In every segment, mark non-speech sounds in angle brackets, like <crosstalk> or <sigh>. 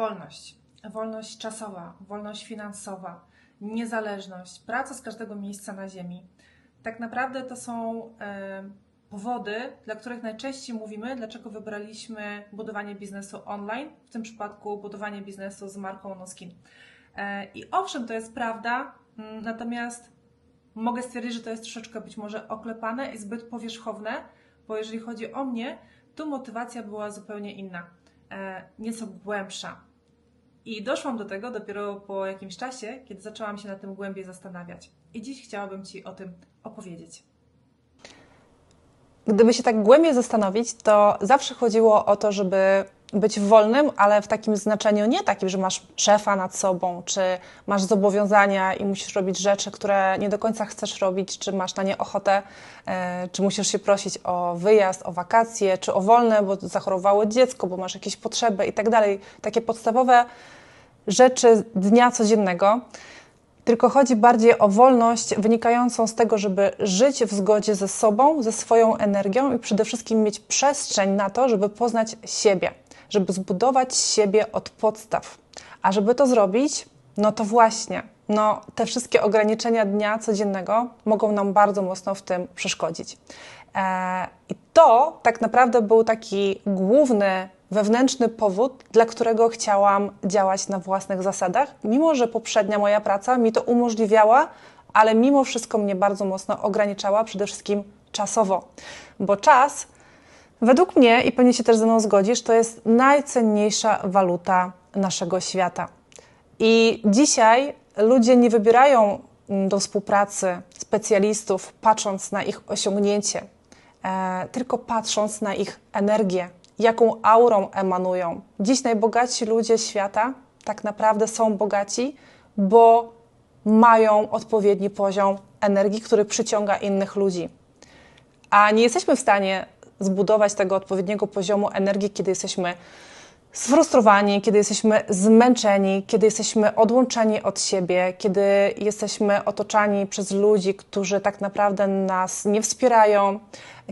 Wolność. Wolność czasowa, wolność finansowa, niezależność, praca z każdego miejsca na Ziemi. Tak naprawdę to są e, powody, dla których najczęściej mówimy, dlaczego wybraliśmy budowanie biznesu online, w tym przypadku budowanie biznesu z marką Noskin. E, I owszem, to jest prawda, mm, natomiast mogę stwierdzić, że to jest troszeczkę być może oklepane i zbyt powierzchowne, bo jeżeli chodzi o mnie, tu motywacja była zupełnie inna, e, nieco głębsza. I doszłam do tego dopiero po jakimś czasie, kiedy zaczęłam się na tym głębiej zastanawiać. I dziś chciałabym Ci o tym opowiedzieć. Gdyby się tak głębiej zastanowić, to zawsze chodziło o to, żeby być wolnym, ale w takim znaczeniu nie takim, że masz szefa nad sobą, czy masz zobowiązania i musisz robić rzeczy, które nie do końca chcesz robić, czy masz na nie ochotę, e, czy musisz się prosić o wyjazd, o wakacje, czy o wolne, bo zachorowało dziecko, bo masz jakieś potrzeby i tak dalej. Takie podstawowe rzeczy dnia codziennego. Tylko chodzi bardziej o wolność wynikającą z tego, żeby żyć w zgodzie ze sobą, ze swoją energią i przede wszystkim mieć przestrzeń na to, żeby poznać siebie żeby zbudować siebie od podstaw. A żeby to zrobić, no to właśnie, no, te wszystkie ograniczenia dnia codziennego mogą nam bardzo mocno w tym przeszkodzić. E, I to tak naprawdę był taki główny wewnętrzny powód, dla którego chciałam działać na własnych zasadach, mimo że poprzednia moja praca mi to umożliwiała, ale mimo wszystko mnie bardzo mocno ograniczała, przede wszystkim czasowo, bo czas Według mnie, i pewnie się też ze mną zgodzisz, to jest najcenniejsza waluta naszego świata. I dzisiaj ludzie nie wybierają mm, do współpracy specjalistów, patrząc na ich osiągnięcie, e, tylko patrząc na ich energię, jaką aurą emanują. Dziś najbogatsi ludzie świata tak naprawdę są bogaci, bo mają odpowiedni poziom energii, który przyciąga innych ludzi. A nie jesteśmy w stanie zbudować tego odpowiedniego poziomu energii, kiedy jesteśmy sfrustrowani, kiedy jesteśmy zmęczeni, kiedy jesteśmy odłączeni od siebie, kiedy jesteśmy otoczani przez ludzi, którzy tak naprawdę nas nie wspierają,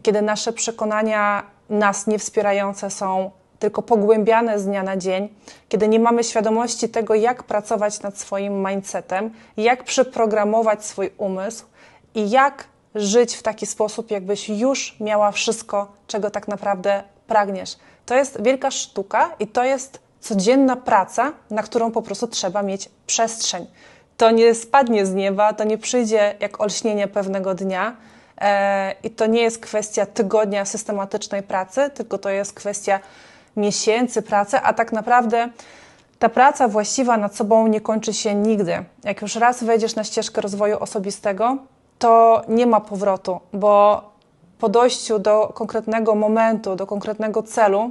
kiedy nasze przekonania nas nie wspierające są tylko pogłębiane z dnia na dzień, kiedy nie mamy świadomości tego, jak pracować nad swoim mindsetem, jak przeprogramować swój umysł i jak żyć w taki sposób, jakbyś już miała wszystko, czego tak naprawdę pragniesz. To jest wielka sztuka i to jest codzienna praca, na którą po prostu trzeba mieć przestrzeń. To nie spadnie z nieba, to nie przyjdzie jak olśnienie pewnego dnia. E, I to nie jest kwestia tygodnia systematycznej pracy, tylko to jest kwestia miesięcy pracy, a tak naprawdę ta praca właściwa nad sobą nie kończy się nigdy. Jak już raz wejdziesz na ścieżkę rozwoju osobistego, to nie ma powrotu, bo po dojściu do konkretnego momentu, do konkretnego celu,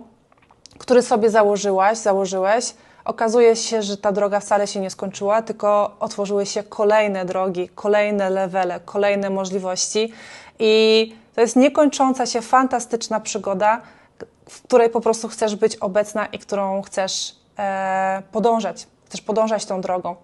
który sobie założyłaś, założyłeś, okazuje się, że ta droga wcale się nie skończyła, tylko otworzyły się kolejne drogi, kolejne levele, kolejne możliwości i to jest niekończąca się fantastyczna przygoda, w której po prostu chcesz być obecna i którą chcesz e, podążać, chcesz podążać tą drogą.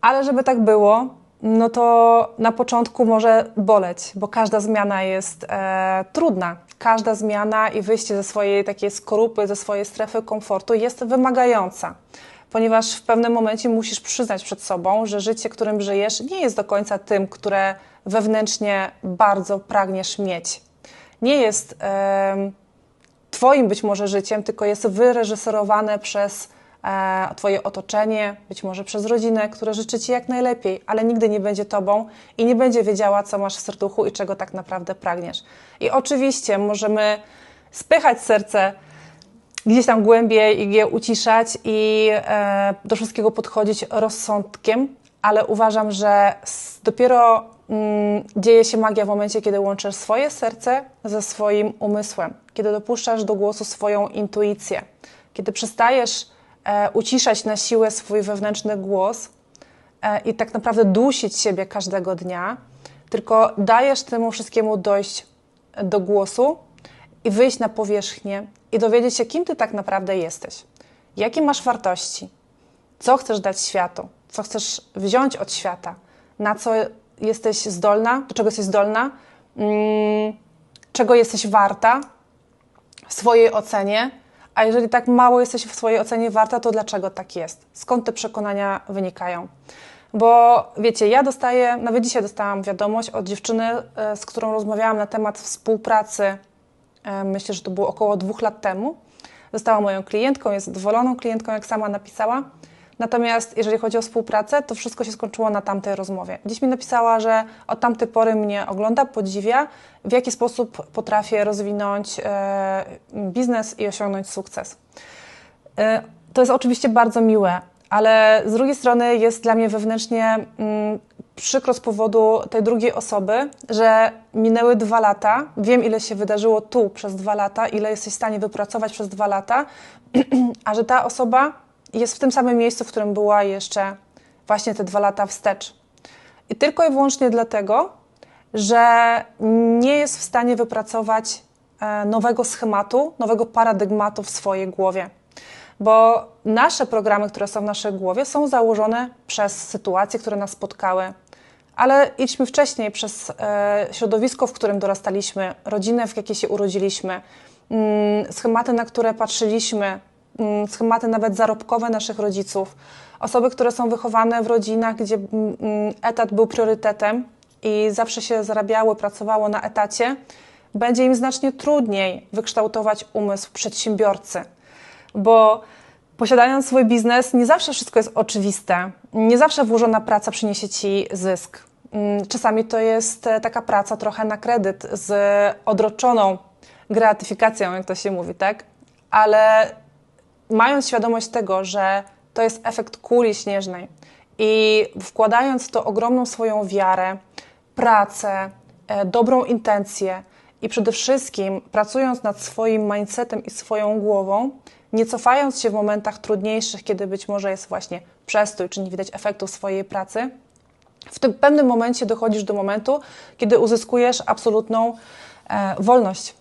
Ale żeby tak było, no to na początku może boleć, bo każda zmiana jest e, trudna. Każda zmiana i wyjście ze swojej takiej skorupy, ze swojej strefy komfortu jest wymagająca, ponieważ w pewnym momencie musisz przyznać przed sobą, że życie, którym żyjesz, nie jest do końca tym, które wewnętrznie bardzo pragniesz mieć. Nie jest e, Twoim być może życiem, tylko jest wyreżyserowane przez twoje otoczenie, być może przez rodzinę, które życzy Ci jak najlepiej, ale nigdy nie będzie Tobą i nie będzie wiedziała, co masz w serduchu i czego tak naprawdę pragniesz. I oczywiście możemy spychać serce gdzieś tam głębiej i je uciszać i e, do wszystkiego podchodzić rozsądkiem, ale uważam, że dopiero mm, dzieje się magia w momencie, kiedy łączysz swoje serce ze swoim umysłem, kiedy dopuszczasz do głosu swoją intuicję, kiedy przestajesz E, uciszać na siłę swój wewnętrzny głos e, i tak naprawdę dusić siebie każdego dnia, tylko dajesz temu wszystkiemu dojść do głosu i wyjść na powierzchnię i dowiedzieć się, kim ty tak naprawdę jesteś, jakie masz wartości, co chcesz dać światu, co chcesz wziąć od świata, na co jesteś zdolna, do czego jesteś zdolna, mm, czego jesteś warta? W swojej ocenie A jeżeli tak mało jesteś w swojej ocenie warta, to dlaczego tak jest? Skąd te przekonania wynikają? Bo wiecie, ja dostaję, nawet dzisiaj dostałam wiadomość od dziewczyny, e, z którą rozmawiałam na temat współpracy. e, Myślę, że to było około dwóch lat temu. Została moją klientką, jest zadowoloną klientką, jak sama napisała. Natomiast jeżeli chodzi o współpracę, to wszystko się skończyło na tamtej rozmowie. Gdzieś mi napisała, że od tamtej pory mnie ogląda, podziwia, w jaki sposób potrafię rozwinąć e, biznes i osiągnąć sukces. E, To jest oczywiście bardzo miłe, ale z drugiej strony jest dla mnie wewnętrznie mm, przykro z powodu tej drugiej osoby, że minęły dwa lata. Wiem, ile się wydarzyło tu przez dwa lata, ile jesteś w stanie wypracować przez dwa lata, <clears throat> a że ta osoba jest w tym samym miejscu, w którym była jeszcze właśnie te dwa lata wstecz. I tylko i wyłącznie dlatego, że nie jest w stanie wypracować e, nowego schematu, nowego paradygmatu w swojej głowie. Bo nasze programy, które są w naszej głowie, są założone przez sytuacje, które nas spotkały. Ale idźmy wcześniej przez e, środowisko, w którym dorastaliśmy, rodzinę, w jakiej się urodziliśmy, mm, schematy, na które patrzyliśmy, schematy nawet zarobkowe naszych rodziców, osoby, które są wychowane w rodzinach, gdzie mm, mm, etat był priorytetem i zawsze się zarabiało, pracowało na etacie, będzie im znacznie trudniej wykształtować umysł przedsiębiorcy bo posiadając swój biznes, nie zawsze wszystko jest oczywiste. Nie zawsze włożona praca przyniesie ci zysk. Mm, Czasami to jest e, taka praca trochę na kredyt z odroczoną gratyfikacją, jak to się mówi, tak? Ale mając świadomość tego, że to jest efekt kuli śnieżnej i wkładając w to ogromną swoją wiarę, pracę, e, dobrą intencję i przede wszystkim pracując nad swoim mindsetem i swoją głową, nie cofając się w momentach trudniejszych, kiedy być może jest właśnie przestój, czy nie widać efektów swojej pracy, w tym pewnym momencie dochodzisz do momentu, kiedy uzyskujesz absolutną e, wolność.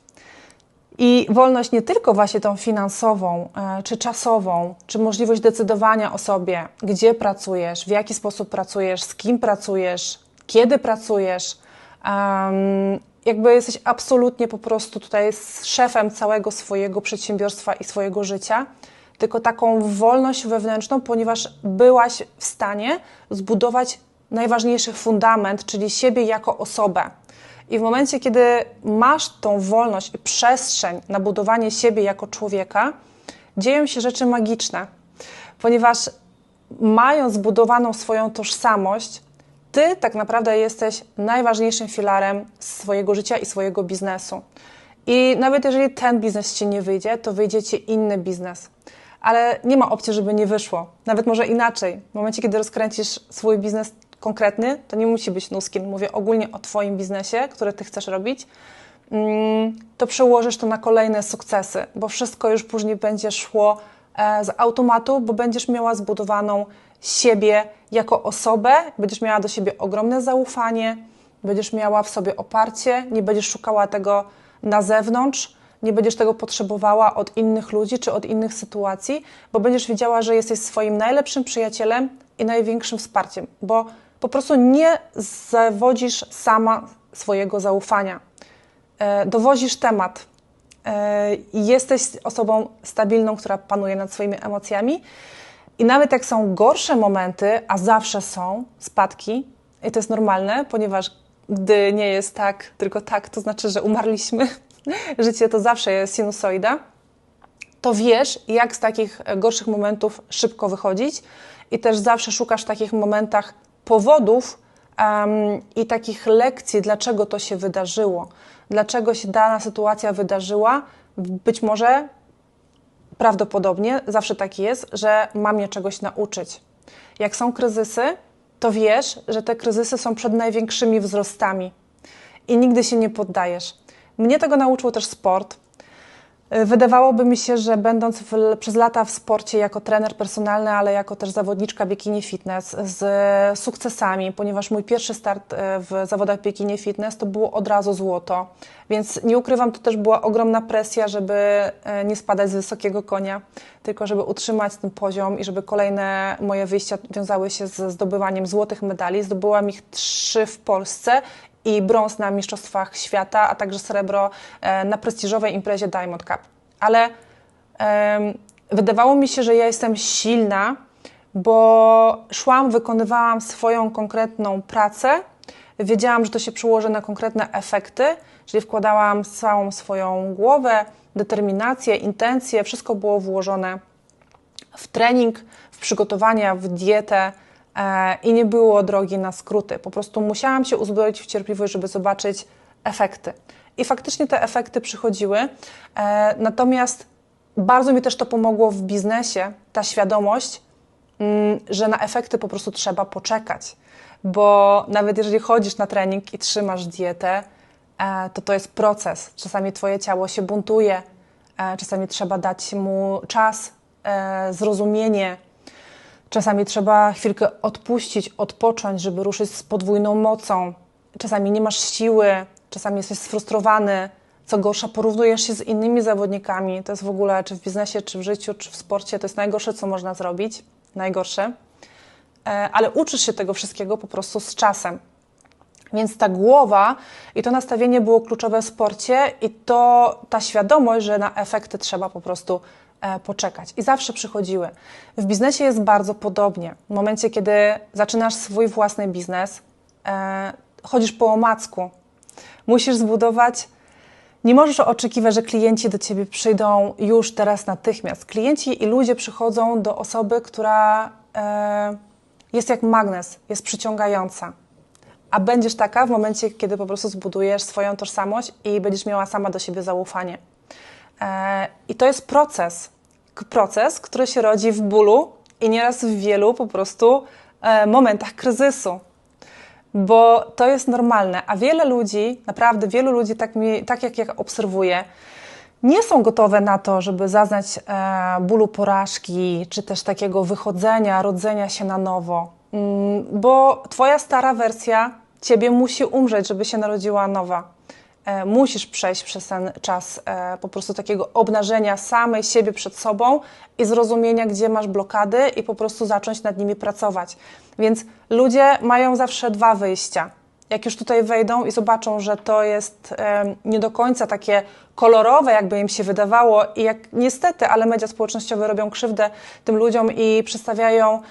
I wolność nie tylko właśnie tą finansową, e, czy czasową, czy możliwość decydowania o sobie, gdzie pracujesz, w jaki sposób pracujesz, z kim pracujesz, kiedy pracujesz. Jakby jesteś absolutnie po prostu tutaj szefem całego swojego przedsiębiorstwa i swojego życia, tylko taką wolność wewnętrzną, ponieważ byłaś w stanie zbudować najważniejszy fundament, czyli siebie jako osobę. I w momencie, kiedy masz tą wolność i przestrzeń na budowanie siebie jako człowieka, dzieją się rzeczy magiczne, ponieważ mając zbudowaną swoją tożsamość, ty tak naprawdę jesteś najważniejszym filarem swojego życia i swojego biznesu. I nawet jeżeli ten biznes ci nie wyjdzie, to wyjdzie ci inny biznes. Ale nie ma opcji, żeby nie wyszło. Nawet może inaczej. W momencie, kiedy rozkręcisz swój biznes konkretny, to nie musi być nuskin. Mówię ogólnie o Twoim biznesie, który Ty chcesz robić. mm, To przełożysz to na kolejne sukcesy, bo wszystko już później będzie szło e, z automatu, bo będziesz miała zbudowaną siebie jako osobę, będziesz miała do siebie ogromne zaufanie, będziesz miała w sobie oparcie, nie będziesz szukała tego na zewnątrz, nie będziesz tego potrzebowała od innych ludzi czy od innych sytuacji, bo będziesz wiedziała, że jesteś swoim najlepszym przyjacielem i największym wsparciem, bo po prostu nie zawodzisz sama swojego zaufania. E, Dowozisz temat, e, jesteś osobą stabilną, która panuje nad swoimi emocjami. I nawet jak są gorsze momenty, a zawsze są spadki, i to jest normalne, ponieważ gdy nie jest tak, tylko tak, to znaczy, że umarliśmy. <laughs> Życie to zawsze jest sinusoida. To wiesz, jak z takich gorszych momentów szybko wychodzić, i też zawsze szukasz w takich momentach powodów em, i takich lekcji, dlaczego to się wydarzyło, dlaczego się dana sytuacja wydarzyła. Być może prawdopodobnie zawsze tak jest, że mam mnie czegoś nauczyć. Jak są kryzysy, to wiesz, że te kryzysy są przed największymi wzrostami i nigdy się nie poddajesz. Mnie tego nauczył też sport. Y, Wydawałoby mi się, że będąc w, przez lata w sporcie jako trener personalny, ale jako też zawodniczka bikini fitness z sukcesami, ponieważ mój pierwszy start y, w zawodach bikini fitness to było od razu złoto, więc nie ukrywam, to też była ogromna presja, żeby y, nie spadać z wysokiego konia, tylko żeby utrzymać ten poziom i żeby kolejne moje wyjścia wiązały się ze zdobywaniem złotych medali. Zdobyłam ich trzy w Polsce i brąz na Mistrzostwach Świata, a także srebro e, na prestiżowej imprezie Diamond Cup. Ale wydawało mi się, że ja jestem silna, bo szłam, wykonywałam swoją konkretną pracę, wiedziałam, że to się przełoży na konkretne efekty, czyli wkładałam całą swoją głowę, determinację, intencje, wszystko było włożone w trening, w przygotowania, w dietę i nie było drogi na skróty. Po prostu musiałam się uzbroić w cierpliwość, żeby zobaczyć efekty. I faktycznie te efekty przychodziły, e, natomiast bardzo mi też to pomogło w biznesie, ta świadomość, mm, że na efekty po prostu trzeba poczekać. Bo nawet jeżeli chodzisz na trening i trzymasz dietę, e, to to jest proces. Czasami Twoje ciało się buntuje, e, czasami trzeba dać mu czas, e, zrozumienie, czasami trzeba chwilkę odpuścić, odpocząć, żeby ruszyć z podwójną mocą. Czasami nie masz siły, czasami jesteś sfrustrowany. Co gorsza, porównujesz się z innymi zawodnikami. To jest w ogóle, czy w biznesie, czy w życiu, czy w sporcie, to jest najgorsze, co można zrobić. Najgorsze. E, ale uczysz się tego wszystkiego po prostu z czasem. Więc ta głowa i to nastawienie było kluczowe w sporcie, i to ta świadomość, że na efekty trzeba po prostu poczekać. I zawsze przychodziły. W biznesie jest bardzo podobnie. W momencie, kiedy zaczynasz swój własny biznes, e, chodzisz po omacku, musisz zbudować. Nie możesz oczekiwać, że klienci do ciebie przyjdą już teraz natychmiast. Klienci i ludzie przychodzą do osoby, która e, jest jak magnes, jest przyciągająca. A będziesz taka w momencie, kiedy po prostu zbudujesz swoją tożsamość i będziesz miała sama do siebie zaufanie. E, I to jest proces. Proces, który się rodzi w bólu i nieraz w wielu po prostu e, momentach kryzysu. Bo to jest normalne. A wiele ludzi, naprawdę wielu ludzi, tak, mi, tak jak ja obserwuję, nie są gotowe na to, żeby zaznać e, bólu porażki, czy też takiego wychodzenia, rodzenia się na nowo. Mm, bo Twoja stara wersja Ciebie musi umrzeć, żeby się narodziła nowa. E, musisz przejść przez ten czas e, po prostu takiego obnażenia samej siebie przed sobą i zrozumienia, gdzie masz blokady i po prostu zacząć nad nimi pracować. Więc ludzie mają zawsze dwa wyjścia. Jak już tutaj wejdą i zobaczą, że to jest e, nie do końca takie kolorowe, jakby im się wydawało, i jak niestety, ale media społecznościowe robią krzywdę tym ludziom i przedstawiają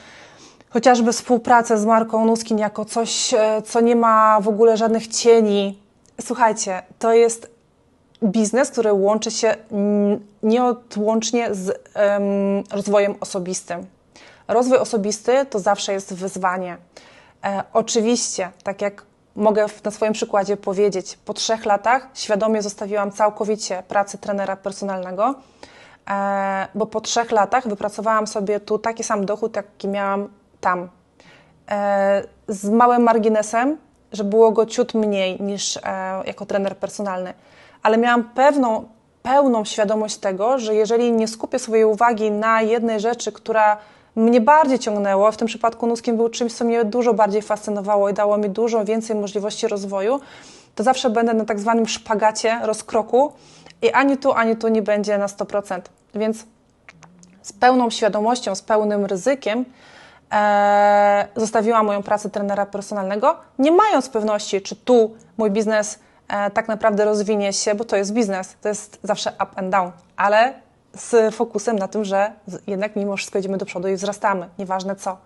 chociażby współpracę z marką Nuskin jako coś, co nie ma w ogóle żadnych cieni. Słuchajcie, to jest biznes, który łączy się nieodłącznie z em, rozwojem osobistym. Rozwój osobisty to zawsze jest wyzwanie. E, oczywiście, tak jak mogę na swoim przykładzie powiedzieć, po trzech latach świadomie zostawiłam całkowicie pracę trenera personalnego, e, bo po trzech latach wypracowałam sobie tu taki sam dochód, jaki miałam tam. E, z małym marginesem, że było go ciut mniej niż e, jako trener personalny, ale miałam pewną, pełną świadomość tego, że jeżeli nie skupię swojej uwagi na jednej rzeczy, która mnie bardziej ciągnęło, w tym przypadku Nuskim był czymś, co mnie dużo bardziej fascynowało i dało mi dużo więcej możliwości rozwoju, to zawsze będę na tak zwanym szpagacie rozkroku i ani tu, ani tu nie będzie na 100%. Więc z pełną świadomością, z pełnym ryzykiem e, zostawiłam moją pracę trenera personalnego, nie mając pewności, czy tu mój biznes e, tak naprawdę rozwinie się, bo to jest biznes, to jest zawsze up and down, ale z fokusem na tym, że jednak mimo wszystko idziemy do przodu i wzrastamy, nieważne co.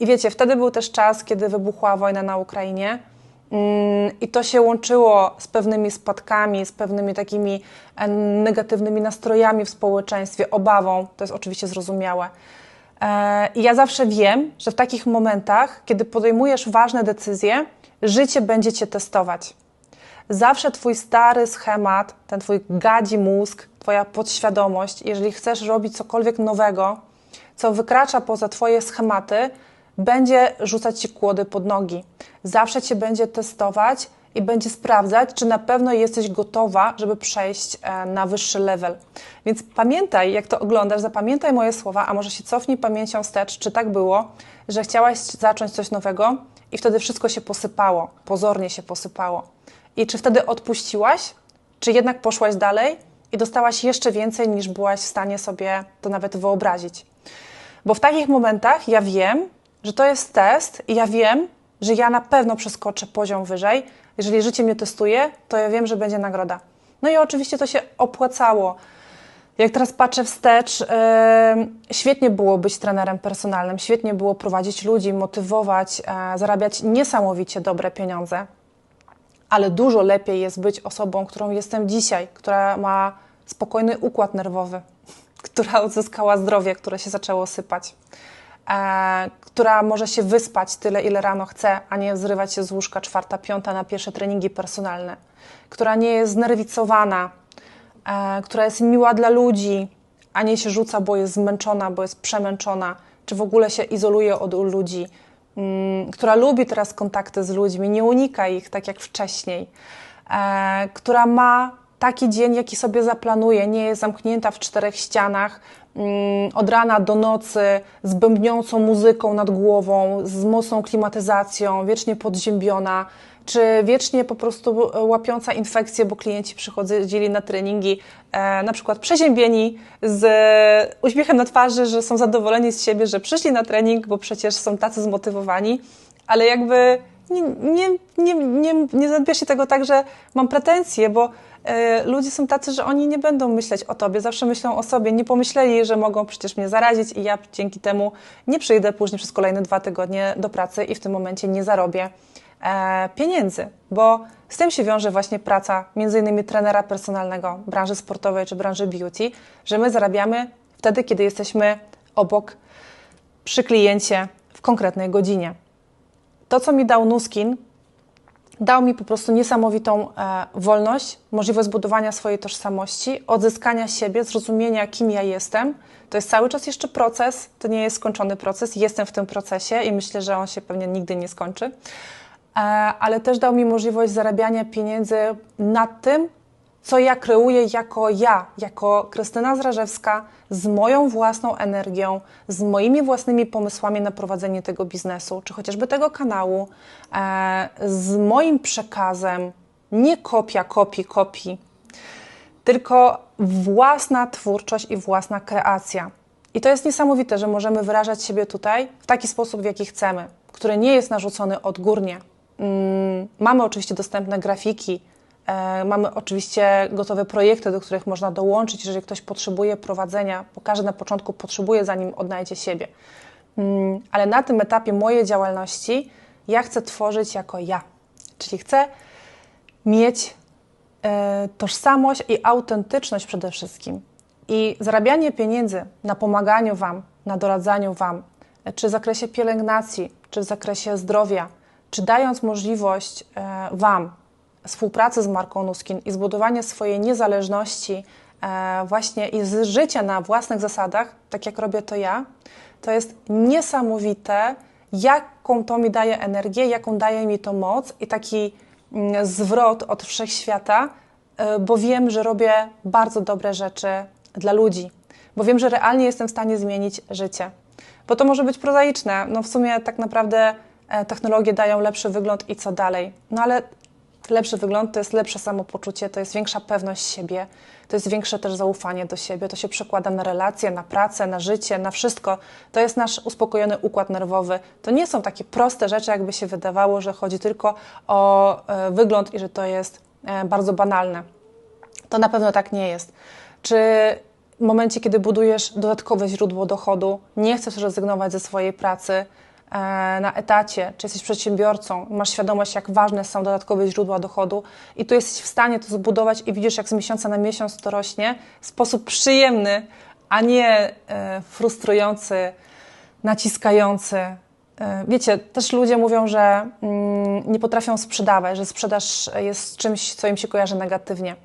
I wiecie, wtedy był też czas, kiedy wybuchła wojna na Ukrainie. Mm, I to się łączyło z pewnymi spadkami, z pewnymi takimi e, negatywnymi nastrojami w społeczeństwie, obawą. To jest oczywiście zrozumiałe. E, I ja zawsze wiem, że w takich momentach, kiedy podejmujesz ważne decyzje, życie będzie cię testować. Zawsze twój stary schemat, ten twój gadzi mózg, twoja podświadomość, jeżeli chcesz robić cokolwiek nowego, co wykracza poza twoje schematy, będzie rzucać ci kłody pod nogi. Zawsze cię będzie testować i będzie sprawdzać, czy na pewno jesteś gotowa, żeby przejść e, na wyższy level. Więc pamiętaj, jak to oglądasz, zapamiętaj moje słowa, a może się cofnij pamięcią wstecz, czy tak było, że chciałaś zacząć coś nowego i wtedy wszystko się posypało, pozornie się posypało. I czy wtedy odpuściłaś, czy jednak poszłaś dalej i dostałaś jeszcze więcej, niż byłaś w stanie sobie to nawet wyobrazić? Bo w takich momentach ja wiem, że to jest test i ja wiem, że ja na pewno przeskoczę poziom wyżej. Jeżeli życie mnie testuje, to ja wiem, że będzie nagroda. No i oczywiście to się opłacało. Jak teraz patrzę wstecz, e, świetnie było być trenerem personalnym, świetnie było prowadzić ludzi, motywować, e, zarabiać niesamowicie dobre pieniądze, ale dużo lepiej jest być osobą, którą jestem dzisiaj, która ma spokojny układ nerwowy, <laughs> która odzyskała zdrowie, które się zaczęło sypać, e, która może się wyspać tyle, ile rano chce, a nie zrywać się z łóżka czwarta, piąta na pierwsze treningi personalne, która nie jest znerwicowana, e, która jest miła dla ludzi, a nie się rzuca, bo jest zmęczona, bo jest przemęczona, czy w ogóle się izoluje od ludzi, mm, która lubi teraz kontakty z ludźmi, nie unika ich tak jak wcześniej, e, która ma taki dzień, jaki sobie zaplanuje, nie jest zamknięta w czterech ścianach od rana do nocy z bębniącą muzyką nad głową, z mocną klimatyzacją, wiecznie podziębiona, czy wiecznie po prostu łapiąca infekcje, bo klienci przychodzili na treningi e, na przykład przeziębieni z uśmiechem na twarzy, że są zadowoleni z siebie, że przyszli na trening, bo przecież są tacy zmotywowani, ale jakby nie, nie, nie, nie, nie zadbia się tego tak, że mam pretensje, bo e, ludzie są tacy, że oni nie będą myśleć o tobie, zawsze myślą o sobie. Nie pomyśleli, że mogą przecież mnie zarazić i ja dzięki temu nie przyjdę później przez kolejne dwa tygodnie do pracy i w tym momencie nie zarobię e, pieniędzy, bo z tym się wiąże właśnie praca między innymi trenera personalnego branży sportowej czy branży beauty, że my zarabiamy wtedy, kiedy jesteśmy obok przy kliencie w konkretnej godzinie. To, co mi dał Nuskin, dał mi po prostu niesamowitą e, wolność, możliwość zbudowania swojej tożsamości, odzyskania siebie, zrozumienia, kim ja jestem. To jest cały czas jeszcze proces, to nie jest skończony proces, jestem w tym procesie i myślę, że on się pewnie nigdy nie skończy. E, ale też dał mi możliwość zarabiania pieniędzy na tym, co ja kreuję jako ja, jako Krystyna Zrażewska, z moją własną energią, z moimi własnymi pomysłami na prowadzenie tego biznesu, czy chociażby tego kanału, e, z moim przekazem, nie kopia, kopii, kopii, tylko własna twórczość i własna kreacja. I to jest niesamowite, że możemy wyrażać siebie tutaj w taki sposób, w jaki chcemy, który nie jest narzucony odgórnie. Mm, mamy oczywiście dostępne grafiki, mamy oczywiście gotowe projekty, do których można dołączyć, jeżeli ktoś potrzebuje prowadzenia, bo każdy na początku potrzebuje, zanim odnajdzie siebie. Mm, ale na tym etapie mojej działalności ja chcę tworzyć jako ja, czyli chcę mieć e, tożsamość i autentyczność przede wszystkim. I zarabianie pieniędzy na pomaganiu Wam, na doradzaniu Wam, czy w zakresie pielęgnacji, czy w zakresie zdrowia, czy dając możliwość e, Wam współpracy z marką Nuskin i zbudowanie swojej niezależności e, właśnie i z życia na własnych zasadach, tak jak robię to ja, to jest niesamowite, jaką to mi daje energię, jaką daje mi to moc i taki mm, zwrot od wszechświata, e, bo wiem, że robię bardzo dobre rzeczy dla ludzi, bo wiem, że realnie jestem w stanie zmienić życie. Bo to może być prozaiczne, no w sumie tak naprawdę e, technologie dają lepszy wygląd i co dalej. No ale lepszy wygląd, to jest lepsze samopoczucie, to jest większa pewność siebie, to jest większe też zaufanie do siebie, to się przekłada na relacje, na pracę, na życie, na wszystko. To jest nasz uspokojony układ nerwowy. To nie są takie proste rzeczy, jakby się wydawało, że chodzi tylko o e, wygląd i że to jest e, bardzo banalne. To na pewno tak nie jest. Czy w momencie, kiedy budujesz dodatkowe źródło dochodu, nie chcesz rezygnować ze swojej pracy, na etacie, czy jesteś przedsiębiorcą, masz świadomość, jak ważne są dodatkowe źródła dochodu i tu jesteś w stanie to zbudować i widzisz, jak z miesiąca na miesiąc to rośnie w sposób przyjemny, a nie e, frustrujący, naciskający. E, wiecie, też ludzie mówią, że mm, nie potrafią sprzedawać, że sprzedaż jest czymś, co im się kojarzy negatywnie.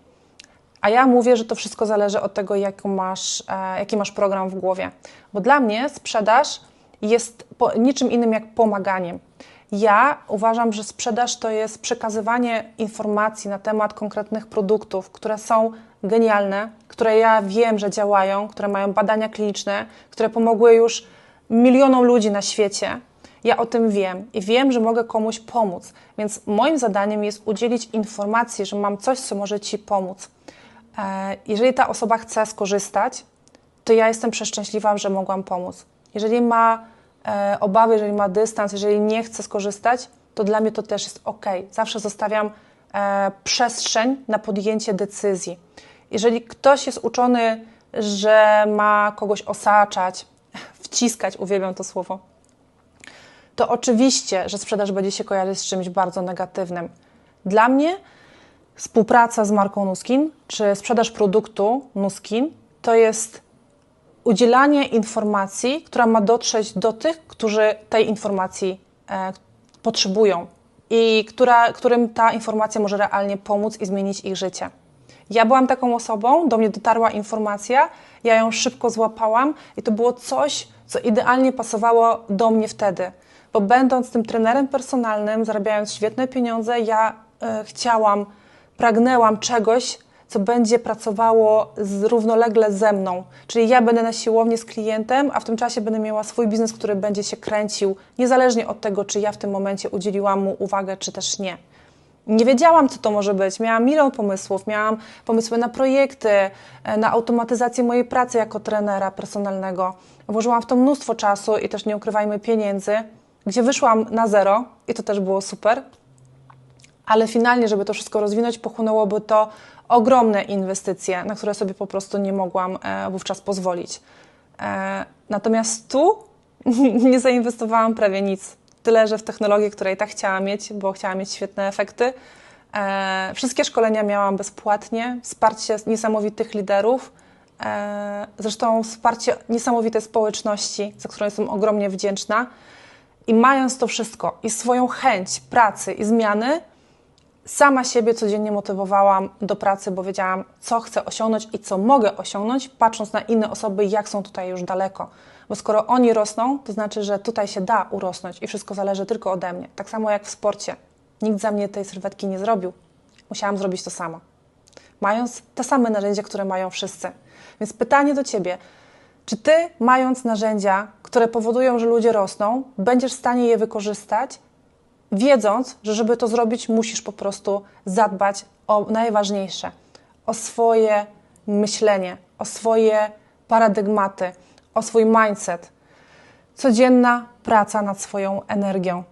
A ja mówię, że to wszystko zależy od tego, masz, jaki masz program w głowie. Bo dla mnie sprzedaż jest niczym innym jak pomaganiem. Ja uważam, że sprzedaż to jest przekazywanie informacji na temat konkretnych produktów, które są genialne, które ja wiem, że działają, które mają badania kliniczne, które pomogły już milionom ludzi na świecie. Ja o tym wiem i wiem, że mogę komuś pomóc. Więc moim zadaniem jest udzielić informacji, że mam coś, co może Ci pomóc. E, jeżeli ta osoba chce skorzystać, to ja jestem przeszczęśliwa, że mogłam pomóc. Jeżeli ma e, obawy, jeżeli ma dystans, jeżeli nie chce skorzystać, to dla mnie to też jest ok. Zawsze zostawiam e, przestrzeń na podjęcie decyzji. Jeżeli ktoś jest uczony że ma kogoś osaczać, <laughs> wciskać, uwielbiam to słowo, to oczywiście, że sprzedaż będzie się kojarzyć z czymś bardzo negatywnym. Dla mnie współpraca z marką Nuskin, czy sprzedaż produktu Nuskin, to jest udzielanie informacji, która ma dotrzeć do tych, którzy tej informacji e, potrzebują i która, którym ta informacja może realnie pomóc i zmienić ich życie. Ja byłam taką osobą, do mnie dotarła informacja, ja ją szybko złapałam i to było coś, co idealnie pasowało do mnie wtedy. Bo będąc tym trenerem personalnym, zarabiając świetne pieniądze, ja e, chciałam, pragnęłam czegoś, co będzie pracowało z, równolegle ze mną. Czyli ja będę na siłowni z klientem, a w tym czasie będę miała swój biznes, który będzie się kręcił, niezależnie od tego, czy ja w tym momencie udzieliłam mu uwagę, czy też nie. Nie wiedziałam, co to może być. Miałam milion pomysłów, miałam pomysły na projekty, e, na automatyzację mojej pracy jako trenera personalnego. Włożyłam w to mnóstwo czasu i też nie ukrywajmy pieniędzy, gdzie wyszłam na zero i to też było super. Ale finalnie, żeby to wszystko rozwinąć, pochłonęłoby to ogromne inwestycje, na które sobie po prostu nie mogłam e, wówczas pozwolić. E, natomiast tu <laughs> nie zainwestowałam prawie nic. Tyle, że w technologię, której tak chciałam mieć, bo chciałam mieć świetne efekty. E, wszystkie szkolenia miałam bezpłatnie, wsparcie niesamowitych liderów, zresztą wsparcie niesamowitej społeczności, za którą jestem ogromnie wdzięczna. I mając to wszystko i swoją chęć pracy i zmiany, sama siebie codziennie motywowałam do pracy, bo wiedziałam, co chcę osiągnąć i co mogę osiągnąć, patrząc na inne osoby, jak są tutaj już daleko. Bo skoro oni rosną, to znaczy, że tutaj się da urosnąć i wszystko zależy tylko ode mnie. Tak samo jak w sporcie. Nikt za mnie tej sylwetki nie zrobił. Musiałam zrobić to sama. Mając te same narzędzia, które mają wszyscy. Więc pytanie do Ciebie. Czy Ty, mając narzędzia, które powodują, że ludzie rosną, będziesz w stanie je wykorzystać wiedząc, że żeby to zrobić, musisz po prostu zadbać o najważniejsze o swoje myślenie, o swoje paradygmaty, o swój mindset. Codzienna praca nad swoją energią.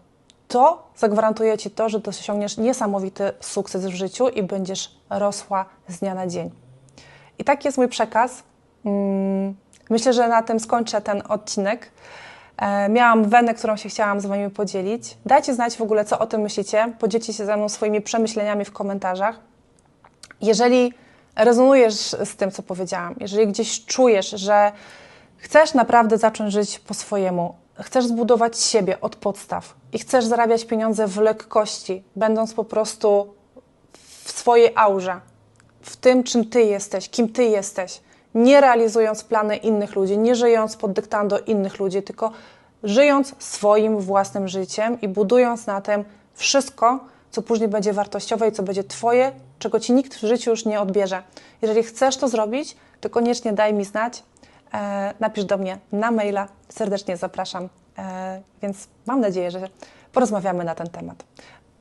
To zagwarantuje Ci to, że osiągniesz niesamowity sukces w życiu i będziesz rosła z dnia na dzień. I taki jest mój przekaz. Mm, myślę, że na tym skończę ten odcinek. E, miałam wenę, którą się chciałam z Wami podzielić. Dajcie znać w ogóle, co o tym myślicie. Podzielcie się ze mną swoimi przemyśleniami w komentarzach. Jeżeli rezonujesz z tym, co powiedziałam, jeżeli gdzieś czujesz, że chcesz naprawdę zacząć żyć po swojemu, chcesz zbudować siebie od podstaw i chcesz zarabiać pieniądze w lekkości, będąc po prostu w swojej aurze, w tym, czym Ty jesteś, kim Ty jesteś, nie realizując plany innych ludzi, nie żyjąc pod dyktando innych ludzi, tylko żyjąc swoim własnym życiem i budując na tym wszystko, co później będzie wartościowe i co będzie Twoje, czego Ci nikt w życiu już nie odbierze. Jeżeli chcesz to zrobić, to koniecznie daj mi znać, e, napisz do mnie na maila, serdecznie zapraszam, e, więc mam nadzieję, że porozmawiamy na ten temat.